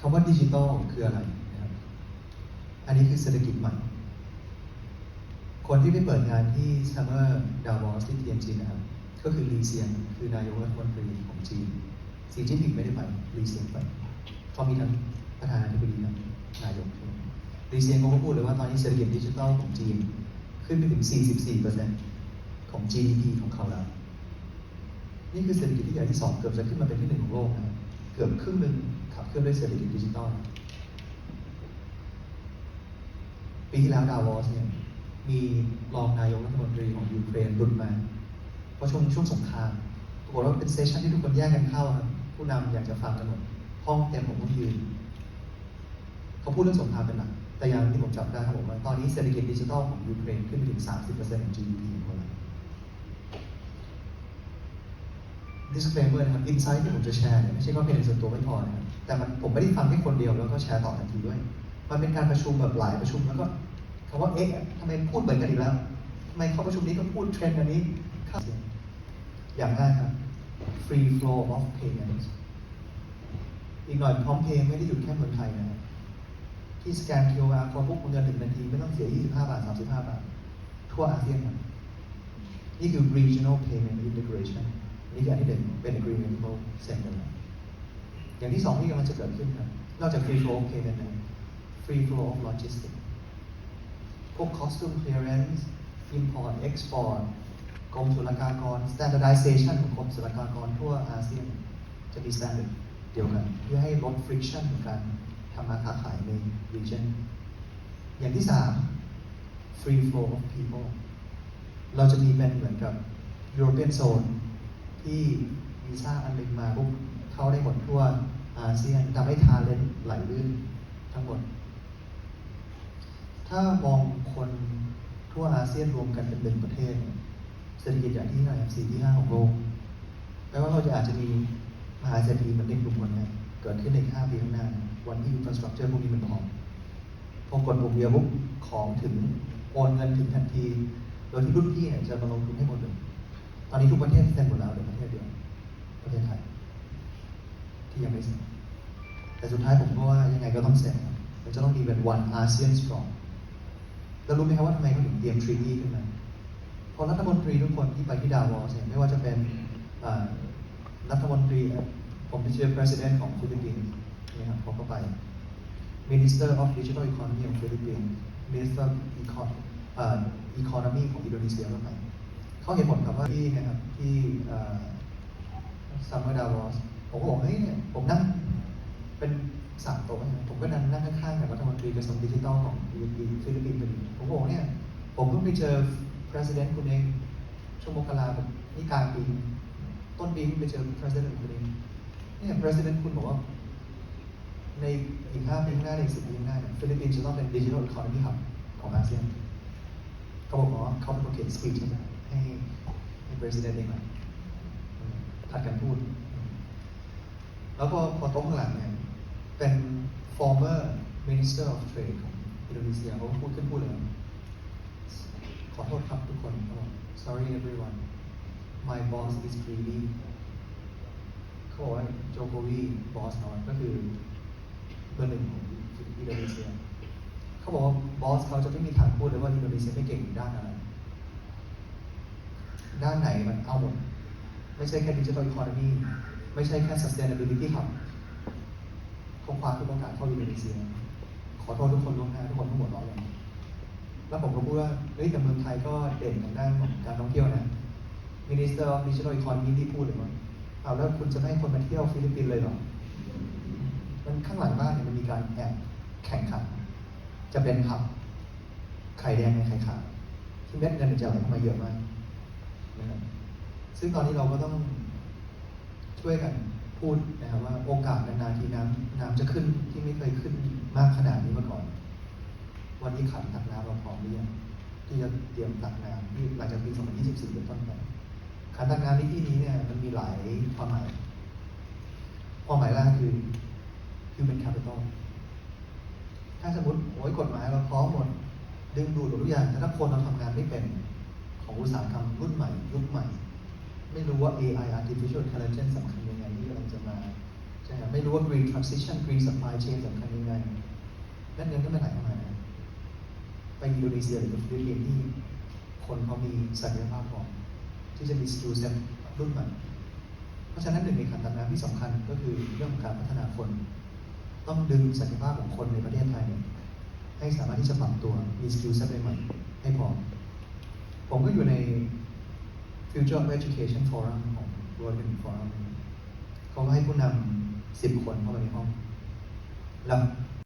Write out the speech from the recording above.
คำว่าดิจิตอลคืออะไรนะครับ อันนี้คือเศรษฐกิจใหม่ คนที่ไปเปิดงานที่ Summer Davos ที่ TNG นะครับก็คือลีเซียน คือนายกรัฐมนตรีของจีนสีจิ้นผิงไม่ได้ไปลีเซียนไปเขามีทั้งประธานาธิบดีทั้งนายกลีเซียนเขาก็พูดเลยว่าตอนนี้เศรษฐกิจดิจิทัลของจีน ขึ้นไปถึง 44%ของ GDP ของเขาแล้ว นี่คือเศรษฐกิจที่ใหญ่ที่สองเกือบจะขึ้นมาเป็นที่หนึ่งของโลกนะเกือบครึ่งหนึ่ง ขับเคลื่อนด้วยเศรษฐกิจดิจิทัลปีที่แล้วดาวอสเนี่ยมีรองนายกรัฐมนตรีของยูเครนหลุดมาเพราะช่วงช่วงสงครามปรากฏว่าเป็นเซสชันที่ทุกคนแยกกันเข้าครับผู้นำอยากจะฟังกันหมดห้องเต็มผมต้องยืนเขาพูดเรื่องสงครามเป็นหลักแต่อย่างที่ผมจับได้เขาบอกว่าตอนนี้เศรษฐกิจดิจิทัลของยูเครนขึ้นไปถึง 30%ของ GDP ของเขาแล้ว disclaimer นะครับ insight ที่ผมจะแชร์เนี่ยไม่ใช่ข้อเป็นส่วนตัวไม่พอนะครับ แต่มันผมไม่ได้ฟังแค่คนเดียวแล้วก็แชร์ต่อทันทีด้วย มันเป็นการประชุมแบบหลายประชุมแล้วก็คำว่าเอ๊ะทำไมพูดเหมือนกันอีกแล้วทำไมเข้าประชุมนี้ก็พูดเทรนด์อันนี้ข้าอย่างแรกครับ free flow of payments อีกหน่อยพร้อมเพย์ไม่ได้หยุดแค่เมืองไทยนะครับที่สแกน QR คนพวกเงินหนึ่งนาทีไม่ต้องเสีย 25 บาท 35 บาท ทั่วอาเซียนครับนี่คือ regional payment integration นี่คืออันที่หนึ่งเป็น agreement ที่เขาเซ็นกันแล้ว อย่างที่สองที่กำลังจะเกิดขึ้นครับนอกจาก free flow of payment แล้ว free flow of logistics พวก custom clearance import export กรมศุลกากร standardization ของกรมศุลกากรทั่วอาเซียนจะมี standard เดียวกัน เพื่อให้ลด friction ของการทำมาค้าขายใน region อย่างที่สาม free flow of people เราจะมีเป็นเหมือนกับ European Zone ที่วีซ่าอันหนึ่งมาปุ๊บ เข้าได้หมดทั่วอาเซียนทำให้ทาเลนไหลลื่นทั้งหมด ถ้ามองคนทั่วอาเซียนรวมกันเป็นหนึ่งประเทศ เศรษฐกิจใหญ่ที่ไหนสี่ที่ห้าของโลกแปลว่าเราจะอาจจะมีมหาเศรษฐีเหมือนเด็กกลุ่มคนนี้เกิดขึ้นในห้าปีข้างหน้า วันที่ infrastructure พวกนี้มันพร้อมพอกดปุ่มเดียวปุ๊บของถึงโอนเงินถึงทันทีโดยที่รุ่นพี่เนี่ยจะมาลงทุนให้หมดเลย ตอนนี้ทุกประเทศเซ็นหมดแล้วเหลือประเทศเดียว ประเทศไทย ที่ยังไม่เซ็นแต่สุดท้ายผมก็ว่ายังไงก็ต้องเซ็นครับมันจะต้องมีเป็น one ASEAN strong แล้วรู้ไหมครับว่าทำไมเขาถึงเตรียมทรีตี้ขึ้นมาเพราะรัฐมนตรีทุกคนที่ไปที่ดาวอสเนี่ยไม่ว่าจะเป็นรัฐมนตรีผมไปเจอ president ของฟิลิปปินส์นะครับเขาก็ไป Minister of Digital Economy ของฟิลิปปินส์ Minister of Econ อ่า Economy ของอินโดนีเซียก็ไปเขาเห็นหมดครับว่าที่นะครับที่ซัมเมอร์ดาวอส ผมก็บอกเฮ้ยเนี่ยผมนั่งเป็นสามโต๊ะนะผมก็นั่งนั่งข้างๆกับรัฐมนตรีกระทรวงดิจิทัลของฟิลิปปินส์ฟิลิปปินส์ผมก็บอกเนี่ยผมเพิ่งไปเจอ president คุณเองช่วงมกราผมนี่กลางปีต้นปีเพิ่งไปเจอ president คุณเองเนี่ย president คุณบอกว่าในอีกห้าปีข้างหน้าในสิบปีข้างหน้าฟิลิปปินส์จะต้องเป็นดิจิทัลอีโคโนมีฮับของอาเซียนเขาบอกว่าเขาเป็นคนเขียนสปีชให้ให้ president เองนะอืมผัดกันพูด แล้วก็พอโต๊ะข้างหลังเนี่ย เป็น former minister of trade ของอินโดนีเซียเขาพูดขึ้นพูดเลยขอโทษครับทุกคนเขาบอก sorry everyone my boss is greedy เขาบอกว่าโจโควีบอสเขาก็คือเบอร์หนึ่งของอินโดนีเซียเขาบอกว่าบอสเขาจะไม่มีทางพูดเลยว่าอินโดนีเซียไม่เก่งด้านอะไร ด้านไหนมันเอาหมด ไม่ใช่แค่ดิจิทัลอีโคโนมี ไม่ใช่แค่ sustainability ครับเขาคว้าทุกโอกาสเข้าอินโดนีเซียขอโทษทุกคนล่วงหน้าทุกคนทั้งหมดร้อยเลยแล้วผมก็พูดว่าเฮ้ยแต่เมืองไทยก็เด่นทางด้านของการท่องเที่ยวนะ Minister of Digital Economy ที่พูดเลยว่าเอาแล้วคุณจะให้คนมาเที่ยวฟิลิปปินส์เลยเหรอ มันข้างหลังบ้านเนี่ยมันมีการแอบแข่งขัน จะเป็นผับไข่แดงในไข่ขาวที่เม็ดเงินมันจะไหลเข้ามาเยอะมากนะครับซึ่งตอนนี้เราก็ต้อง ช่วยกันพูดนะครับว่าโอกาสนานๆทีน้ำน้ำจะขึ้นที่ไม่เคยขึ้นมากขนาดนี้มาก่อน วันนี้ขันตักน้ำเราพร้อมหรือยังที่จะเตรียมตักน้ำที่หลังจากปี 2024 เป็นต้นไปขันตักน้ำในที่นี้เนี่ยมันมีหลายความหมายความหมายแรกคือ human capital ถ้าสมมติโอ้ยกฎหมายเราพร้อมหมด ดึงดูดหมดทุกอย่างแต่ถ้าคนเราทำงานไม่เป็นของอุตสาหกรรมรุ่นใหม่ ยุคใหม่ ไม่รู้ว่า AI artificial intelligence สำคัญยังไงที่กำลังจะมาใช่ครับไม่รู้ว่า green transition green supply chain สำคัญยังไงและเงินก็ไม่ไหลเข้ามานะไปอินโดนีเซียหรือฟิลิปปินส์ที่คนเขามีศักยภาพพอที่จะมีสกิลเซ็ตรุ่นใหม่เพราะฉะนั้นหนึ่งในขันตน้ำที่สำคัญก็คือเรื่องของการพัฒนาคน ต้องดึงศักยภาพของคนในประเทศไทย ให้สามารถที่จะปรับตัวมีสกิลเซ็ตใหม่ให้พอผมก็อยู่ใน Future of Education Forum ของ World Economic Forum เขาให้ผู้นำสิบคนเข้ามาในห้อง แล้ว